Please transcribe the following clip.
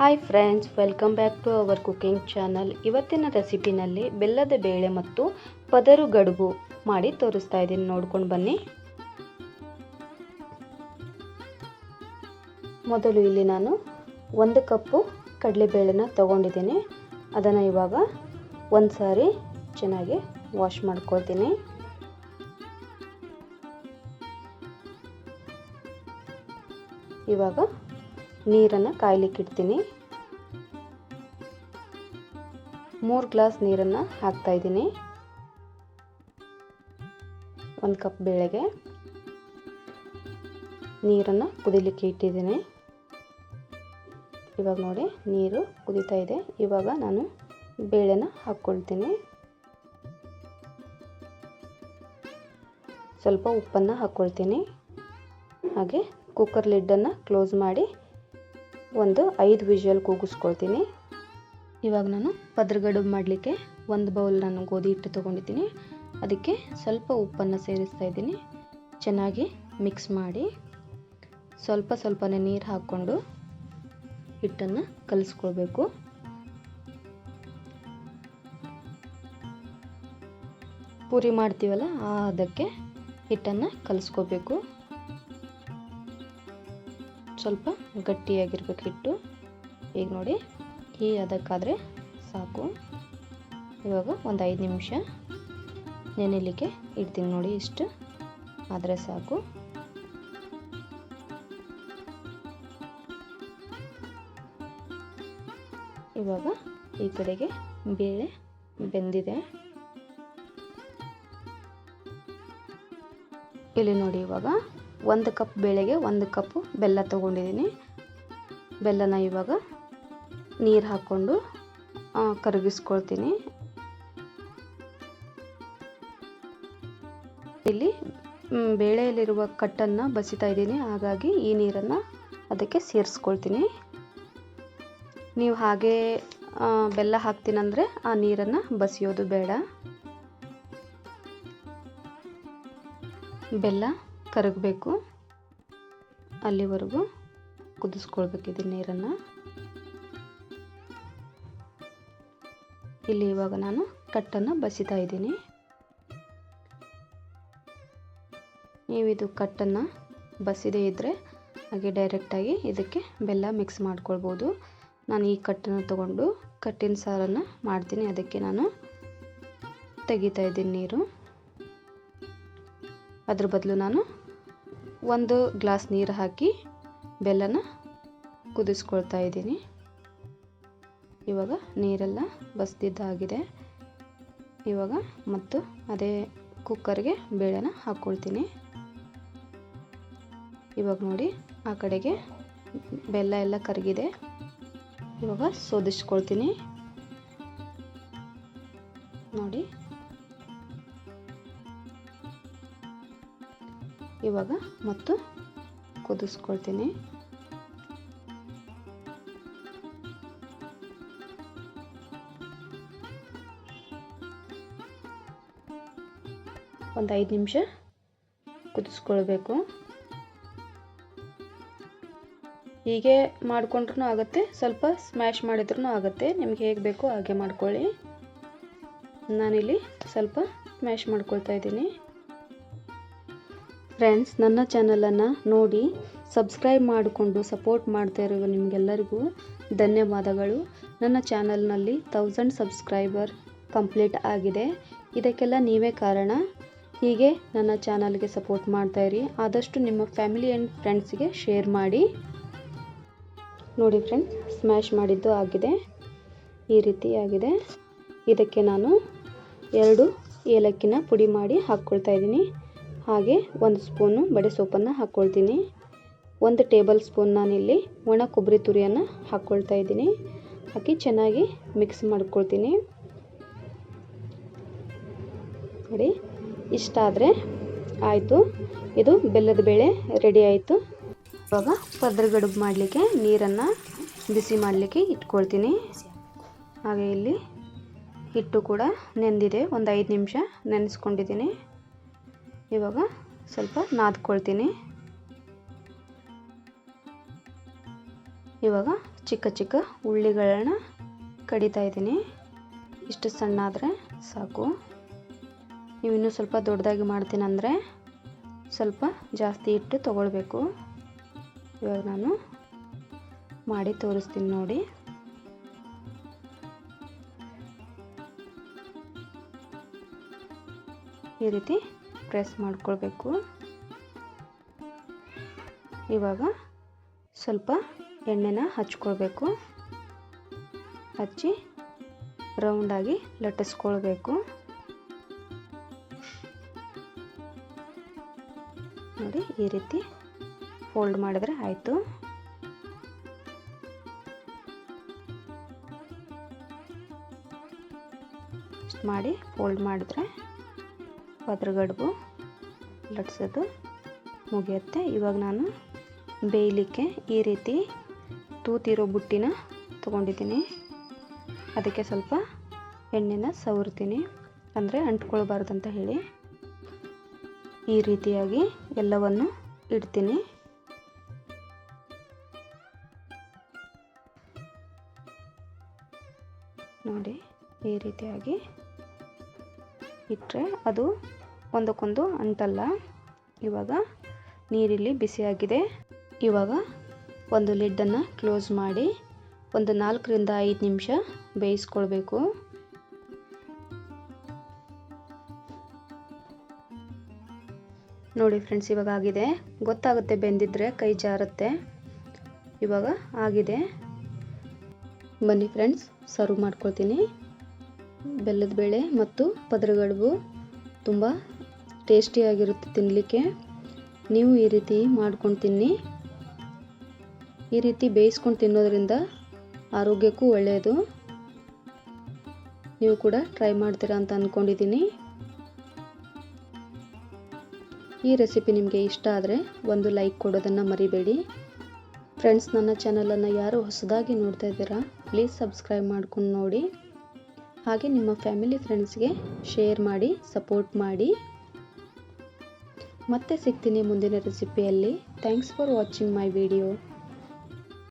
Hi friends welcome back to our cooking channel ಇವತ್ತಿನ ರೆಸಿಪಿನಲ್ಲಿ ಬೆಲ್ಲದ ಬೇಳೆ ಮತ್ತು ಪದರು ಗಡುಬು ಮಾಡಿ ತೋರಿಸ್ತಾ ಇದ್ದೀನಿ. ನೋಡ್ಕೊಂಡು ಬನ್ನಿ. ಮೊದಲು ಇಲ್ಲಿ ನಾನು ಒಂದು ಕಪ್ಪು ಕಡಲೆಬೇಳೆನ ತೊಗೊಂಡಿದ್ದೀನಿ. ಅದನ್ನು ಇವಾಗ ಒಂದು ಸಾರಿ ಚೆನ್ನಾಗಿ ವಾಶ್ ಮಾಡ್ಕೊಳ್ತೀನಿ. ಇವಾಗ ನೀರನ್ನು ಕಾಯಲಿಕ್ಕೆ ಇಡ್ತೀನಿ. ಮೂರು ಗ್ಲಾಸ್ ನೀರನ್ನು ಹಾಕ್ತಾಯಿದ್ದೀನಿ ಒಂದು ಕಪ್ ಬೇಳೆಗೆ ನೀರನ್ನು ಕುದಿಲಿಕ್ಕೆ ಇಟ್ಟಿದ್ದೀನಿ. ಇವಾಗ ನೋಡಿ ನೀರು ಕುದೀತಾ ಇದೆ. ಇವಾಗ ನಾನು ಬೇಳೆನ ಹಾಕ್ಕೊಳ್ತೀನಿ. ಸ್ವಲ್ಪ ಉಪ್ಪನ್ನು ಹಾಕ್ಕೊಳ್ತೀನಿ. ಹಾಗೆ ಕುಕ್ಕರ್ ಲಿಡ್ಡನ್ನು ಕ್ಲೋಸ್ ಮಾಡಿ ಒಂದು ಐದು ವಿಷಲ್ ಕೂಗಿಸ್ಕೊಳ್ತೀನಿ. ಇವಾಗ ನಾನು ಪದ್ರಗಡು ಮಾಡಲಿಕ್ಕೆ ಒಂದು ಬೌಲ್ ನಾನು ಗೋಧಿ ಹಿಟ್ಟು ತೊಗೊಂಡಿದ್ದೀನಿ. ಅದಕ್ಕೆ ಸ್ವಲ್ಪ ಉಪ್ಪನ್ನು ಸೇರಿಸ್ತಾ ಇದ್ದೀನಿ. ಚೆನ್ನಾಗಿ ಮಿಕ್ಸ್ ಮಾಡಿ ಸ್ವಲ್ಪ ಸ್ವಲ್ಪನೇ ನೀರು ಹಾಕ್ಕೊಂಡು ಹಿಟ್ಟನ್ನು ಕಲಿಸ್ಕೊಳ್ಬೇಕು. ಪೂರಿ ಮಾಡ್ತೀವಲ್ಲ ಅದಕ್ಕೆ ಹಿಟ್ಟನ್ನು ಕಲಿಸ್ಕೋಬೇಕು ಸ್ವಲ್ಪ ಗಟ್ಟಿಯಾಗಿರ್ಬೇಕು ಹಿಟ್ಟು ಈಗ ನೋಡಿ, ಈ ಅದಕ್ಕಾದರೆ ಸಾಕು. ಇವಾಗ ಒಂದು ಐದು ನಿಮಿಷ ನೆನೆಲಿಕ್ಕೆ ಇಡ್ತೀನಿ ನೋಡಿ ಇಷ್ಟು. ಆದರೆ ಸಾಕು. ಇವಾಗ ಈ ಕಡೆಗೆ ಬೇಳೆ ಬೆಂದಿದೆ. ಇಲ್ಲಿ ನೋಡಿ ಇವಾಗ ಒಂದು ಕಪ್ ಬೇಳೆಗೆ ಒಂದು ಕಪ್ಪು ಬೆಲ್ಲ ತೊಗೊಂಡಿದ್ದೀನಿ. ಬೆಲ್ಲನ ಇವಾಗ ನೀರು ಹಾಕ್ಕೊಂಡು ಕರಗಿಸ್ಕೊಳ್ತೀನಿ. ಇಲ್ಲಿ ಬೇಳೆಯಲ್ಲಿರುವ ಕಟ್ಟನ್ನು ಬಸಿತಾ ಇದ್ದೀನಿ. ಹಾಗಾಗಿ ಈ ನೀರನ್ನು ಅದಕ್ಕೆ ಸೇರಿಸ್ಕೊಳ್ತೀನಿ. ನೀವು ಹಾಗೆ ಬೆಲ್ಲ ಹಾಕ್ತೀನಂದರೆ ಆ ನೀರನ್ನು ಬಸಿಯೋದು ಬೇಡ. ಬೆಲ್ಲ ಕರಗಬೇಕು. ಅಲ್ಲಿವರೆಗೂ ಕುದಿಸ್ಕೊಳ್ಬೇಕಿದೆ ನೀರನ್ನು. ಇಲ್ಲಿ ಇವಾಗ ನಾನು ಕಟ್ಟನ್ನು ಬಸಿತಾ ಇದ್ದೀನಿ. ನೀವಿದು ಕಟ್ಟನ್ನು ಬಸಿದೇ ಇದ್ದರೆ ಹಾಗೆ ಡೈರೆಕ್ಟಾಗಿ ಇದಕ್ಕೆ ಬೆಲ್ಲ ಮಿಕ್ಸ್ ಮಾಡ್ಕೊಳ್ಬೋದು. ನಾನು ಈ ಕಟ್ಟನ್ನು ತಗೊಂಡು ಕಟ್ಟಿನ ಸಾರನ್ನು ಮಾಡ್ತೀನಿ. ಅದಕ್ಕೆ ನಾನು ತೆಗಿತಾ ಇದ್ದೀನಿ ನೀರು. ಅದ್ರ ಬದಲು ನಾನು ಒಂದು ಗ್ಲಾಸ್ ನೀರು ಹಾಕಿ ಬೆಲ್ಲನ ಕುದಿಸ್ಕೊಳ್ತಾ ಇದ್ದೀನಿ. ಇವಾಗ ನೀರೆಲ್ಲ ಬಸ್ದಿದ್ದಾಗಿದೆ. ಇವಾಗ ಮತ್ತು ಅದೇ ಕುಕ್ಕರ್ಗೆ ಬೇಳೆನ ಹಾಕ್ಕೊಳ್ತೀನಿ. ಇವಾಗ ನೋಡಿ, ಆ ಕಡೆಗೆ ಬೆಲ್ಲ ಎಲ್ಲ ಕರಗಿದೆ. ಇವಾಗ ಸೋದಿಸ್ಕೊಳ್ತೀನಿ. ನೋಡಿ ಇವಾಗ ಮತ್ತು ಕುದಿಸ್ಕೊಳ್ತೀನಿ. ಒಂದು ಐದು ನಿಮಿಷ ಕುದಿಸ್ಕೊಳ್ಬೇಕು. ಹೀಗೆ ಮಾಡಿಕೊಂಡ್ರೂ ಆಗುತ್ತೆ, ಸ್ವಲ್ಪ ಸ್ಮ್ಯಾಶ್ ಮಾಡಿದ್ರೂ ಆಗುತ್ತೆ. ನಿಮ್ಗೆ ಹೇಗೆ ಬೇಕೋ ಹಾಗೆ ಮಾಡ್ಕೊಳ್ಳಿ. ನಾನಿಲ್ಲಿ ಸ್ವಲ್ಪ ಸ್ಮ್ಯಾಶ್ ಮಾಡ್ಕೊಳ್ತಾ ಇದ್ದೀನಿ. ಫ್ರೆಂಡ್ಸ್ ನನ್ನ ಚಾನಲನ್ನು ನೋಡಿ ಸಬ್ಸ್ಕ್ರೈಬ್ ಮಾಡಿಕೊಂಡು ಸಪೋರ್ಟ್ ಮಾಡ್ತಾ ಇರುವ ನಿಮಗೆಲ್ಲರಿಗೂ ಧನ್ಯವಾದಗಳು. ನನ್ನ ಚಾನಲ್ನಲ್ಲಿ ತೌಸಂಡ್ ಸಬ್ಸ್ಕ್ರೈಬರ್ ಕಂಪ್ಲೀಟ್ ಆಗಿದೆ. ಇದಕ್ಕೆಲ್ಲ ನೀವೇ ಕಾರಣ. ಹೀಗೆ ನನ್ನ ಚಾನಲ್ಗೆ ಸಪೋರ್ಟ್ ಮಾಡ್ತಾಯಿರಿ ಆದಷ್ಟು ನಿಮ್ಮ ಫ್ಯಾಮಿಲಿ ಆ್ಯಂಡ್ ಫ್ರೆಂಡ್ಸ್ಗೆ ಶೇರ್ ಮಾಡಿ. ನೋಡಿ ಫ್ರೆಂಡ್ಸ್ ಸ್ಮ್ಯಾಶ್ ಮಾಡಿದ್ದು ಆಗಿದೆ. ಈ ರೀತಿ ಆಗಿದೆ. ಇದಕ್ಕೆ ನಾನು ಎರಡು ಏಲಕ್ಕಿನ ಪುಡಿ ಮಾಡಿ ಹಾಕ್ಕೊಳ್ತಾ ಇದ್ದೀನಿ. ಹಾಗೆ ಒಂದು ಸ್ಪೂನು ಬಡೆ ಸೊಪ್ಪನ್ನು ಹಾಕ್ಕೊಳ್ತೀನಿ. ಒಂದು ಟೇಬಲ್ ಸ್ಪೂನ್ ನಾನಿಲ್ಲಿ ಒಣ ಕೊಬ್ಬರಿ ತುರಿಯನ್ನು ಹಾಕ್ಕೊಳ್ತಾ ಇದ್ದೀನಿ. ಹಾಕಿ ಚೆನ್ನಾಗಿ ಮಿಕ್ಸ್ ಮಾಡ್ಕೊಳ್ತೀನಿ. ನೋಡಿ, ಇಷ್ಟ ಆದರೆ ಆಯಿತು. ಇದು ಬೆಲ್ಲದ ಬೇಳೆ ರೆಡಿ ಆಯಿತು. ಇವಾಗ ಪದ್ರಗಡುಬು ಮಾಡಲಿಕ್ಕೆ ನೀರನ್ನು ಬಿಸಿ ಮಾಡಲಿಕ್ಕೆ ಇಟ್ಕೊಳ್ತೀನಿ. ಹಾಗೆ ಇಲ್ಲಿ ಹಿಟ್ಟು ಕೂಡ ನೆಂದಿದೆ. ಒಂದು ಐದು ನಿಮಿಷ ನೆನೆಸ್ಕೊಂಡಿದ್ದೀನಿ. ಇವಾಗ ಸ್ವಲ್ಪ ನಾದ್ಕೊಳ್ತೀನಿ. ಇವಾಗ ಚಿಕ್ಕ ಚಿಕ್ಕ ಉಳ್ಳಿಗಳನ್ನ ಕಡಿತಾ ಇದ್ದೀನಿ. ಇಷ್ಟು ಸಣ್ಣ ಆದರೆ ಸಾಕು. ನೀವು ಇನ್ನೂ ಸ್ವಲ್ಪ ದೊಡ್ಡದಾಗಿ ಮಾಡ್ತೀನಂದರೆ ಸ್ವಲ್ಪ ಜಾಸ್ತಿ ಇಟ್ಟು ತೊಗೊಳ್ಬೇಕು. ಇವಾಗ ನಾನು ಮಾಡಿ ತೋರಿಸ್ತೀನಿ ನೋಡಿ. ಈ ರೀತಿ ಪ್ರೆಸ್ ಮಾಡ್ಕೊಳ್ಬೇಕು. ಇವಾಗ ಸ್ವಲ್ಪ ಎಣ್ಣೆನ ಹಚ್ಕೊಳ್ಬೇಕು. ಹಚ್ಚಿ ರೌಂಡಾಗಿ ಲಟ್ಟಿಸ್ಕೊಳ್ಬೇಕು. ನೋಡಿ, ಈ ರೀತಿ ಫೋಲ್ಡ್ ಮಾಡಿದ್ರೆ ಆಯಿತು. ಮಾಡಿ ಫೋಲ್ಡ್ ಮಾಡಿದ್ರೆ ಪದ್ರಗಡುಬು ಲಟ್ಸೋದು ಮುಗಿಯುತ್ತೆ. ಇವಾಗ ನಾನು ಬೇಯಲಿಕ್ಕೆ ಈ ರೀತಿ ತೂತಿರೋ ಬುಟ್ಟಿನ ತೊಗೊಂಡಿದ್ದೀನಿ. ಅದಕ್ಕೆ ಸ್ವಲ್ಪ ಎಣ್ಣೆನ ಸವರ್ತೀನಿ. ಅಂದರೆ ಅಂಟ್ಕೊಳ್ಬಾರ್ದು ಅಂತ ಹೇಳಿ ಈ ರೀತಿಯಾಗಿ ಎಲ್ಲವನ್ನು ಇಡ್ತೀನಿ. ನೋಡಿ, ಈ ರೀತಿಯಾಗಿ ಇಟ್ಟರೆ ಅದು ಒಂದಕ್ಕೊಂದು ಅಂಟಲ್ಲ ಇವಾಗ ನೀರಿಲ್ಲಿ ಬಿಸಿಯಾಗಿದೆ. ಇವಾಗ ಒಂದು ಲಿಡ್ಡನ್ನು ಕ್ಲೋಸ್ ಮಾಡಿ ಒಂದು ನಾಲ್ಕರಿಂದ ಐದು ನಿಮಿಷ ಬೇಯಿಸ್ಕೊಳ್ಬೇಕು. ನೋಡಿ ಫ್ರೆಂಡ್ಸ್, ಇವಾಗ ಆಗಿದೆ. ಗೊತ್ತಾಗುತ್ತೆ ಬೆಂದಿದ್ರೆ ಕೈ ಜಾರುತ್ತೆ. ಇವಾಗ ಆಗಿದೆ. ಬನ್ನಿ ಫ್ರೆಂಡ್ಸ್, ಸರ್ವ್ ಮಾಡ್ಕೊಳ್ತೀನಿ. ಬೆಲ್ಲದ ಬೇಳೆ ಮತ್ತು ಪದರಗಡುಬು ತುಂಬ ಟೇಸ್ಟಿಯಾಗಿರುತ್ತೆ ತಿನ್ನಲಿಕ್ಕೆ. ನೀವು ಈ ರೀತಿ ಮಾಡ್ಕೊಂಡು ತಿನ್ನಿ. ಈ ರೀತಿ ಬೇಯಿಸ್ಕೊಂಡು ತಿನ್ನೋದ್ರಿಂದ ಆರೋಗ್ಯಕ್ಕೂ ಒಳ್ಳೆಯದು. ನೀವು ಕೂಡ ಟ್ರೈ ಮಾಡ್ತೀರಾ ಅಂತ ಅಂದ್ಕೊಂಡಿದ್ದೀನಿ ಈ ರೆಸಿಪಿ ನಿಮಗೆ ಇಷ್ಟ ಆದರೆ ಒಂದು ಲೈಕ್ ಕೊಡೋದನ್ನು ಮರಿಬೇಡಿ. ಫ್ರೆಂಡ್ಸ್, ನನ್ನ ಚಾನಲನ್ನು ಯಾರು ಹೊಸದಾಗಿ ನೋಡ್ತಾ ಇದ್ದೀರಾ, ಪ್ಲೀಸ್ ಸಬ್ಸ್ಕ್ರೈಬ್ ಮಾಡ್ಕೊಂಡು ನೋಡಿ. ಹಾಗೆ ನಿಮ್ಮ ಫ್ಯಾಮಿಲಿ ಫ್ರೆಂಡ್ಸ್ಗೆ ಶೇರ್ ಮಾಡಿ, ಸಪೋರ್ಟ್ ಮಾಡಿ. ಮತ್ತೆ ಸಿಗ್ತೀನಿ ಮುಂದಿನ ರೆಸಿಪಿಯಲ್ಲಿ thanks for watching my video